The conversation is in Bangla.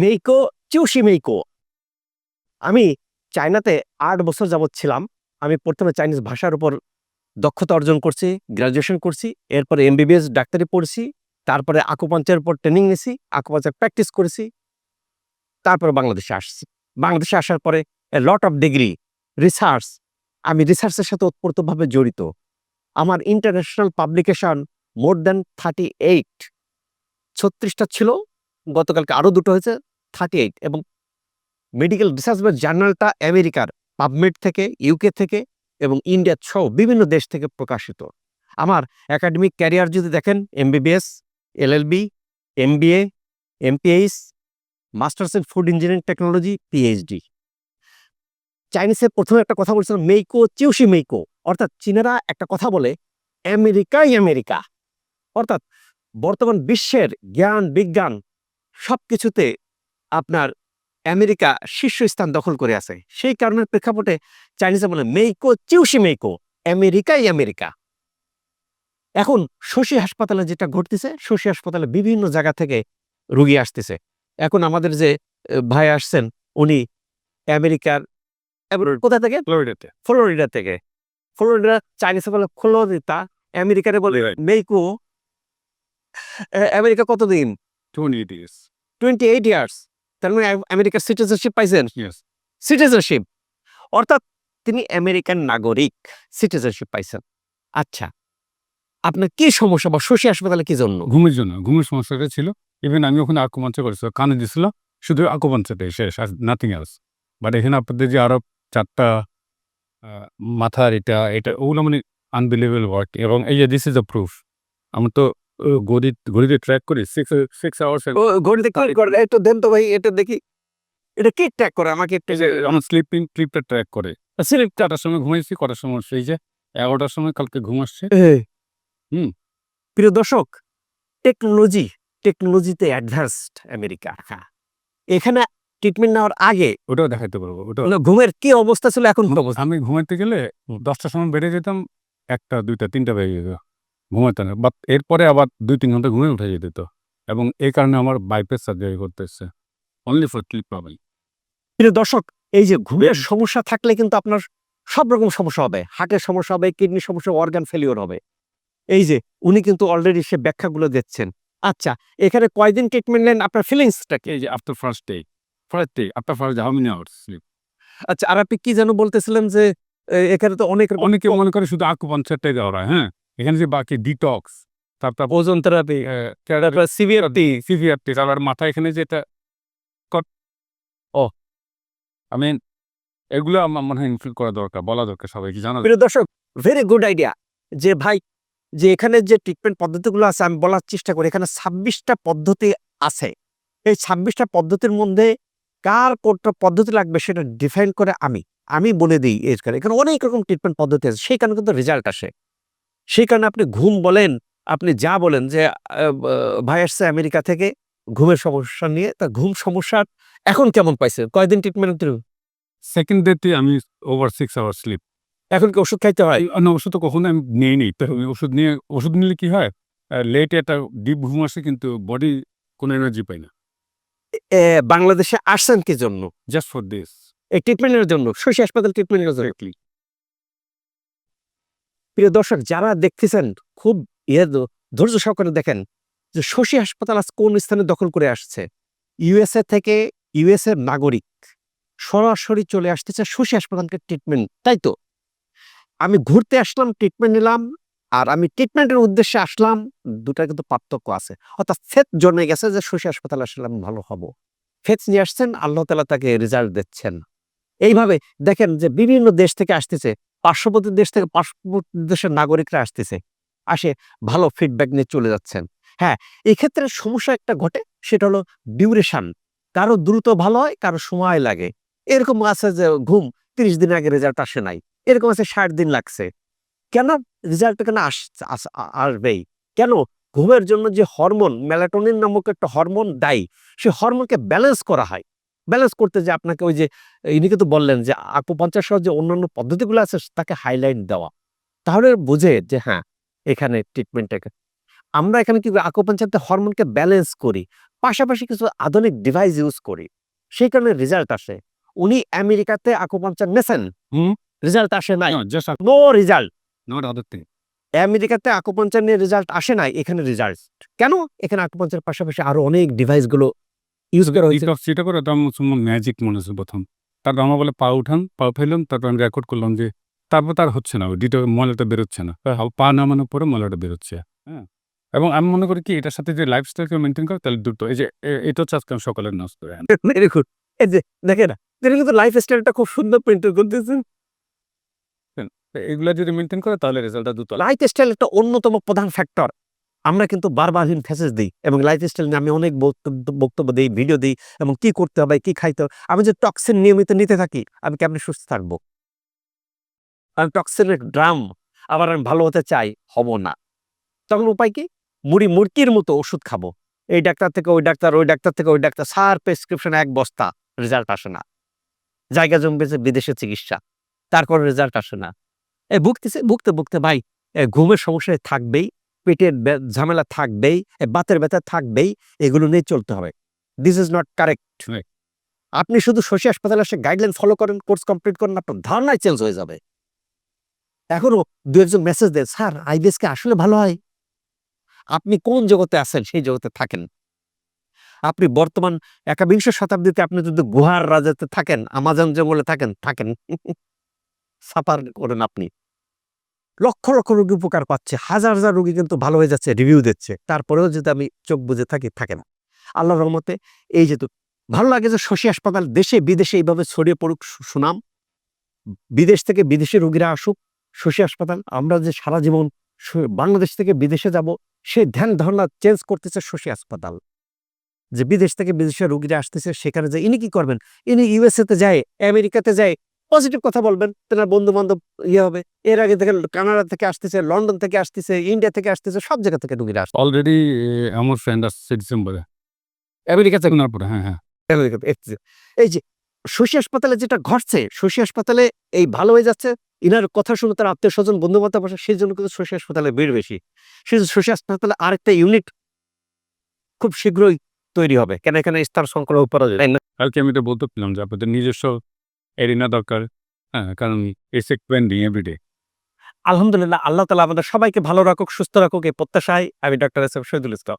মেইকো চিউশি মেইকো। আমি চায়নাতে আট বছর যাবৎ ছিলাম। আমি প্রথমে চাইনিজ ভাষার উপর দক্ষতা অর্জন করছি গ্রাজুয়েশন করছি, এরপরে এমবিবিএস ডাক্তারি পড়ছি, তারপরে আকুপাঞ্চার উপর ট্রেনিং নিছি আকুপাঞ্চার প্র্যাকটিস করেছি, তারপরে বাংলাদেশে আসছি। বাংলাদেশে আসার পরে a lot of degree research আমি রিসার্চের সাথে ওতপ্রোতভাবে জড়িত। আমার international publication more than thirty eight ছত্রিশটা ছিল। গতকালকে আরও দুটো হয়েছে থার্টি এইট এবং মেডিকেল রিসার্চ জার্নালটা আমেরিকার পাবমেড থেকে ইউকে থেকে এবং ইন্ডিয়া সহ বিভিন্ন দেশ থেকে প্রকাশিত। আমার একাডেমিক ক্যারিয়ার যদি দেখেন MBBS LLB MBA MPH masters in food engineering technology PhD চাইনিজে প্রথমে একটা কথা বলছিলাম মেইকো চিউসি মেইকো অর্থাৎ চীনেরা একটা কথা বলে, আমেরিকাই আমেরিকা। অর্থাৎ বর্তমান বিশ্বের জ্ঞান, বিজ্ঞান সব কিছুতে আপনার আমেরিকা শীর্ষস্থান দখল করে আছে। সেই কারণের প্রেক্ষাপটে চাইনিজে বলে মেইকো চিউসি মেইকো আমেরিকাই আমেরিকা। এখন শশী হাসপাতালে যেটা ঘটতেছে শশী হাসপাতালে বিভিন্ন জায়গা থেকে রুগী আসতেছে। এখন আমাদের যে ভাই আসছেন উনি আমেরিকার কোথা থেকে? ফ্লোরিডাতে। ফ্লোরিডা থেকে। ফ্লোরিডা চাইনিজে বলে ফ্লোরিতা আমেরিকারে বলে. মেইকো আমেরিকা কতদিন? টোয়েন্টি টোয়েন্টি এইট ইয়ার্স তার মানে আম- আমেরিকার সিটিজেনশিপ পাইছেন? সিটিজেনশিপ অর্থাৎ তিনি আমেরিকান নাগরিক সিটিজেনশিপ পাইছেন। আচ্ছা আপনার কি সমস্যা বা শশী হাসপাতালে কি জন্য? ঘুমের জন্য ঘুমের সমস্যাটা ছিল। ইভেন আমি ওখানে আকুপাঞ্চা করেছিল কানে দিছিল শুধু আকুপাঞ্চাটাই শেষ আর নাথিং এলস বাট এখানে আপনাদের যে আরও চারটা মাথার এটা এটা ওগুলো মানে আনবিলিভেবল ওয়ার্ক এবং এই যে দিস ইজ আ প্রুফ আমি তো আহ, গড়ি ঘড়িতে ট্র্যাক করি সিক্স সিক্স আওয়ার্স ও ঘড়িতে কি করে একটু দেন তো ভাই এটা দেখি। এটা কি ট্র্যাক করে? আমাকে একটু যে আমার স্লিপিং ট্রিপটা ট্র্যাক করে। স্লিপ কটার সময় ঘুমাইছি কটার সময় সেই যে এগারোটার সময় কালকে ঘুম আসছে। হুম। প্রিয় দর্শক টেকনোলজি টেকনোলজিতে অ্যাডভান্সড আমেরিকা এখানে ট্রিটমেন্ট নেওয়ার আগে ওটাও দেখাইতে পারব ওটা ঘুমের কি অবস্থা ছিল এখন আমি ঘুমাইতে গেলে দশটার সময় বেড়ে যেতাম একটা দুইটা তিনটা বেজে যেত। ঘুমাইতে না। বাট এরপরে আবার দুই তিন ঘণ্টা ঘুমিয়ে উঠে যেত। তো এবং এই কারণে আমার বাইপেস সার্জারি করতে এসছে অনলি ফর ক্লিপ পাবেন প্রিয় দর্শক এই যে ঘুমের সমস্যা থাকলে কিন্তু আপনার সব রকম সমস্যা হবে। হার্টের সমস্যা হবে কিডনির সমস্যা অর্গান ফেলিওর হবে। এই যে উনি কিন্তু অলরেডি সে ব্যাখ্যাগুলো দিচ্ছেন। আচ্ছা এখানে কয়দিন ট্রিটমেন্ট নেন? আপনার ফিলিংসটা কি? এই যে after first day first day after first how many hours sleep আচ্ছা আর আপনি কি যেন বলতেছিলেন যে এখানে তো অনেক অনেকে মনে করে শুধু আকু পঞ্চায়েতটাই দেওয়া হয় হ্যাঁ? এখানে যে বাকি ডিটক্স তারপর ওজন থেরাপি সিভিআরটি সিভিআরটি মাথা এখানে যেটা ও। আমি এগুলো আমার মনে হয় ইনক্লুড করা দরকার বলা দরকার সবাইকে জানা প্রিয় দর্শক ভেরি গুড আইডিয়া যে ভাই যে এখানে যে ট্রিটমেন্ট পদ্ধতিগুলো আছে আমি বলার চেষ্টা করি এখানে ছাব্বিশটা পদ্ধতি আছে। এই ছাব্বিশটা পদ্ধতির মধ্যে কার কোনটা পদ্ধতি লাগবে সেটা ডিফাইন করে আমি আমি বলে দিই এর কারণে। এখানে অনেক রকম ট্রিটমেন্ট পদ্ধতি আছে সেই কারণে কিন্তু রেজাল্ট আসে। সেই কারণে আপনি ঘুম বলেন আপনি যা বলেন যে ভাই আসছে আমেরিকা থেকে ঘুমের সমস্যা নিয়ে তা ঘুম সমস্যার এখন কেমন পাইছে? কয়দিন ট্রিটমেন্ট সেকেন্ড ডেতে আমি ওভার সিক্স আওয়ার স্লিপ এখন কি ওষুধ খাইতে হয়? না ওষুধ তো কখনো আমি নিয়ে নিই তো ওষুধ নিয়ে ওষুধ নিলে কি হয়? লেটে একটা ডিপ ঘুম আসে কিন্তু বডি কোনো এনার্জি পাই না। এ, বাংলাদেশে আসছেন কি জন্য? জাস্ট ফর দিস এই ট্রিটমেন্টের জন্য শশী হাসপাতাল ট্রিটমেন্টের জন্য। প্রিয় দর্শক, যারা দেখতেছেন, খুব ইয়ে ধৈর্য সহকারে দেখেন যে শশী হাসপাতাল আজ কোন স্থানে দখল করে আসছে। ইউএসএ থেকে ইউএসএ নাগরিক সরাসরি চলে আসতেছে শশী হাসপাতালকে ট্রিটমেন্ট তাই তো? আমি ঘুরতে আসলাম ট্রিটমেন্ট নিলাম আর আমি ট্রিটমেন্টের উদ্দেশ্যে আসলাম দুটা কিন্তু পার্থক্য আছে। অর্থাৎ ফেত জন্মে গেছে যে শশী হাসপাতাল আসলে আমি ভালো হব। ফেত নিয়ে আসছেন, আল্লাহ তালা তাকে রেজাল্ট দিচ্ছেন। এইভাবে দেখেন যে বিভিন্ন দেশ থেকে আসতেছে পার্শ্ববর্তী দেশ থেকে পার্শ্ববর্তী দেশের নাগরিকরা আসতেছে, আসে ভালো ফিডব্যাক নিয়ে চলে যাচ্ছেন। হ্যাঁ এক্ষেত্রে সমস্যা একটা ঘটে, সেটা হলো ডিউরেশন কারও দ্রুত ভালো হয়, কারও সময় লাগে। এরকম আছে যে ঘুম তিরিশ দিন আগে রেজাল্ট আসে নাই, এরকম আছে ষাট দিন লাগছে। কেন রেজাল্ট কেন আস- আস- আসবেই? কেন? ঘুমের জন্য যে হরমোন মেলাটোনিন নামক একটা হরমোন দায়ী, সে হরমোনকে ব্যালেন্স করা হয়। ব্যালেন্স করতে যে আপনাকে ওই যে ইনি কিন্তু বললেন যে আকুপাঞ্চার সহ যে অন্যান্য পদ্ধতিগুলো আছে তাকে হাইলাইট দেওয়া। তাহলে বোঝে যে হ্যাঁ এখানে ট্রিটমেন্টটাকে আমরা এখানে কি আকুপাঞ্চারতে হরমোনকে ব্যালেন্স করি। পাশাপাশি কিছু আধুনিক ডিভাইস ইউজ করি। সেই কারণে রেজাল্ট আসে। উনি আমেরিকাতে আকুপাঞ্চার নেছেন। রেজাল্ট আসে নাই। নো রেজাল্ট আমেরিকাতে আকুপাঞ্চার নিয়ে রেজাল্ট আসে নাই এখানে রেজাল্ট কেন? এখানে আকুপাঞ্চার পাশাপাশি আরও অনেক ডিভাইসগুলো ইউজ করা হয়েছে। সেটা করে আমার ম্যাজিক মনে হচ্ছে প্রথম। তারপর আমার বলে পা উঠান পা ফেললাম তারপর আমি রেকর্ড করলাম যে তারপর তার হচ্ছে না ডিটো ময়লাটা বেরোচ্ছে না। পা নামানোর পরে ময়লাটা বেরোচ্ছে হ্যাঁ। এবং আমি মনে করি কি এটার সাথে যে লাইফস্টাইলকে মেনটেন করে তাহলে দুটো এই যে এটা হচ্ছে আজকে আমি সকালের নাচ করে এই যে দেখে না তিনি কিন্তু লাইফ স্টাইলটা খুব সুন্দর পেন্টেন করতেছেন। তো এগুলা যদি মেনটেন করে তাহলে রেজাল্টটা দুটো লাইফ স্টাইল একটা অন্যতম প্রধান ফ্যাক্টর আমরা কিন্তু বারবার ফেসেস দিই এবং লাইফ স্টাইল নিয়ে আমি অনেক বক্তব্য বক্তব্য দিই ভিডিও দিই এবং কি করতে হবে, কি খাইতে হবে। আমি যে টক্সিন নিয়মিত নিতে থাকি, আমি কেমন সুস্থ থাকব? আমি টক্সিনের ড্রাম আবার আমি ভালো হতে চাই, হব না। তখন উপায় কি? মুড়ি মুরকির মতো ওষুধ খাব। এই ডাক্তার থেকে ওই ডাক্তার ওই ডাক্তার থেকে ওই ডাক্তার, সার প্রেসক্রিপশন এক বস্তা রেজাল্ট আসে না। জায়গা জমবেছে বিদেশে চিকিৎসা, তারপর রেজাল্ট আসে না। এ ভুগতেছে, ভুগতে ভুগতে ভাই ঘুমের সমস্যায় থাকবেই। পেটের ঝামেলা থাকবেই বাতের ব্যথা থাকবেই এগুলো নিয়ে চলতে হবে। দিস ইজ নট কারেক্ট আপনি শুধু শশী হাসপাতালে এসে গাইডলাইন ফলো করেন কোর্স কমপ্লিট করেন আপনার ধারণাই চেঞ্জ হয়ে যাবে। এখনও দু একজন মেসেজ দেন স্যার আইবিএসকে আসলে ভালো হয়? আপনি কোন জগতে আছেন সেই জগতে থাকেন। আপনি বর্তমান একাবিংশ শতাব্দীতে আপনি যদি গুহার রাজাতে থাকেন আমাজন জঙ্গলে থাকেন থাকেন। সাফার করেন আপনি। লক্ষ লক্ষ রোগী উপকার পাচ্ছে, হাজার হাজার রোগী কিন্তু ভালো হয়ে যাচ্ছে রিভিউ দিচ্ছে। তারপরেও যদি আমি চোখ বুঝে থাকি, থাকে না। আল্লাহ রহমতে এই যেহেতু ভালো লাগে যে শশী হাসপাতাল দেশে বিদেশে এইভাবে ছড়িয়ে পড়ুক সুনাম। বিদেশ থেকে বিদেশি রোগীরা আসুক, শশী হাসপাতাল, আমরা যে সারা জীবন বাংলাদেশ থেকে বিদেশে যাব সেই ধ্যান ধারণা চেঞ্জ করতেছে শশী হাসপাতাল। যে বিদেশ থেকে বিদেশে রোগীরা আসতেছে, সেখানে যে ইনি কি করবেন? ইনি ইউএসএ তে যায় আমেরিকাতে যায় পজিটিভ কথা বলবেন তেনার বন্ধু বান্ধব ইয়ে হবে। এর আগে থেকে কানাডা থেকে আসতেছে লন্ডন থেকে আসতেছে ইন্ডিয়া থেকে আসতেছে সব জায়গা থেকে রুগীরা আসছে। অলরেডি আমার ফ্রেন্ড আসছে ডিসেম্বরে আমেরিকা থেকে? পরে হ্যাঁ হ্যাঁ। আমেরিকাতে এই যে শশী হাসপাতালে যেটা ঘটছে শশী হাসপাতালে এই ভালো হয়ে যাচ্ছে ইনার কথা শুনে তার আত্মীয় স্বজন বন্ধু বান্ধব আসে সেই জন্য কিন্তু শশী হাসপাতালে ভিড় বেশি। সেই শশী হাসপাতালে আরেকটা ইউনিট খুব শীঘ্রই তৈরি হবে। কেন এখানে স্থান সংকলন করা যায় কালকে আমি এটা বলতে পেলাম যে আপনাদের নিজস্ব এরিনা দরকার। হ্যাঁ কারণ ইটস এক্সপেন্ডিং এভরিডে আলহামদুলিল্লাহ, আল্লাহ তালা আমাদের সবাইকে ভালো রাখুক, সুস্থ রাখুক, এই প্রত্যাশায় আমি doctor S M Shahidul Islam.